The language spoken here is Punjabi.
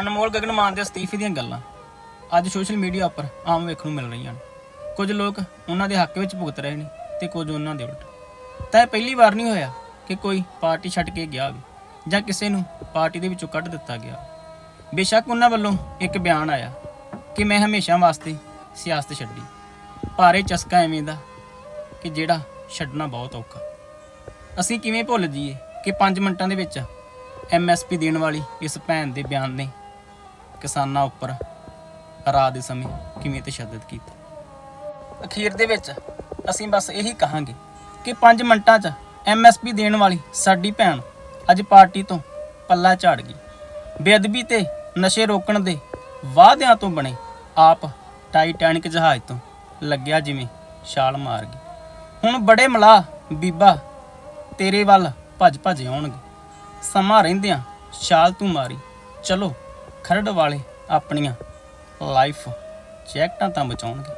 ਅਨਮੋਲ ਗਗਨ ਮਾਨ ਦੇ ਅਸਤੀਫੇ ਦੀਆਂ ਗੱਲਾਂ ਅੱਜ ਸੋਸ਼ਲ ਮੀਡੀਆ ਉੱਪਰ ਆਮ ਵੇਖਣ ਨੂੰ ਮਿਲ ਰਹੀਆਂ ਹਨ। ਕੁਝ ਲੋਕ ਉਹਨਾਂ ਦੇ ਹੱਕ ਵਿੱਚ ਭੁਗਤ ਰਹੇ ਨੇ ਤੇ ਕੁਝ ਉਹਨਾਂ ਦੇ ਉਲਟ। ਤਾਂ ਇਹ ਪਹਿਲੀ ਵਾਰ ਨਹੀਂ ਹੋਇਆ ਕਿ ਕੋਈ ਪਾਰਟੀ ਛੱਡ ਕੇ ਗਿਆ ਵੀ ਜਾਂ ਕਿਸੇ ਨੂੰ ਪਾਰਟੀ ਦੇ ਵਿੱਚੋਂ ਕੱਢ ਦਿੱਤਾ ਗਿਆ ਬੇਸ਼ੱਕ ਉਹਨਾਂ ਵੱਲੋਂ ਇੱਕ ਬਿਆਨ ਆਇਆ ਕਿ ਮੈਂ ਹਮੇਸ਼ਾ ਵਾਸਤੇ ਸਿਆਸਤ ਛੱਡੀ। ਭਾਰੇ ਚਸਕਾ ਐਵੇਂ ਦਾ ਕਿ ਜਿਹੜਾ ਛੱਡਣਾ ਬਹੁਤ ਔਖਾ। ਅਸੀਂ ਕਿਵੇਂ ਭੁੱਲ ਜਾਈਏ ਕਿ 5 ਮਿੰਟਾਂ ਦੇ ਵਿੱਚ ਐਮਐਸਪੀ ਦੇਣ ਵਾਲੀ ਇਸ ਭੈਣ ਦੇ ਬਿਆਨ ਨੇ ਕਿਸਾਨਾਂ ਉੱਪਰ ਰਾਤ ਦੇ ਸਮੇਂ ਕਿਵੇਂ ਤਸ਼ੱਦਦ ਕੀਤਾ? ਅਖੀਰ ਦੇ ਵਿੱਚ ਅਸੀਂ ਬਸ ਇਹੀ ਕਹਾਂਗੇ ਕਿ 5 ਮਿੰਟਾਂ 'ਚ ਐਮਐਸਪੀ ਦੇਣ ਵਾਲੀ ਸਾਡੀ ਭੈਣ ਅੱਜ ਪਾਰਟੀ ਤੋਂ ਪੱਲਾ ਝਾੜ ਗਈ। ਬੇਅਦਬੀ ਤੇ ਨਸ਼ੇ ਰੋਕਣ ਦੇ ਵਾਅਦਿਆਂ ਤੋਂ ਬਣੇ ਆਪ ਟਾਈਟੈਨਿਕ ਜਹਾਜ਼ ਤੋਂ ਲੱਗਿਆ ਜਿਵੇਂ ਛਾਲ ਮਾਰ ਗਈ। ਹੁਣ ਬੜੇ ਮਲਾ ਬੀਬਾ ਤੇਰੇ ਵੱਲ ਭੱਜ ਭੱਜ ਆਉਣਗੇ। ਸਮਾਂ ਰਹਿੰਦਿਆਂ ਛਾਲ ਤੂੰ ਮਾਰੀ। ਚਲੋ ਖਰੜ ਵਾਲੇ ਆਪਣੀਆਂ ਲਾਈਫ ਜੈਕਟਾਂ ਤਾਂ ਬਚਾਉਣਗੇ।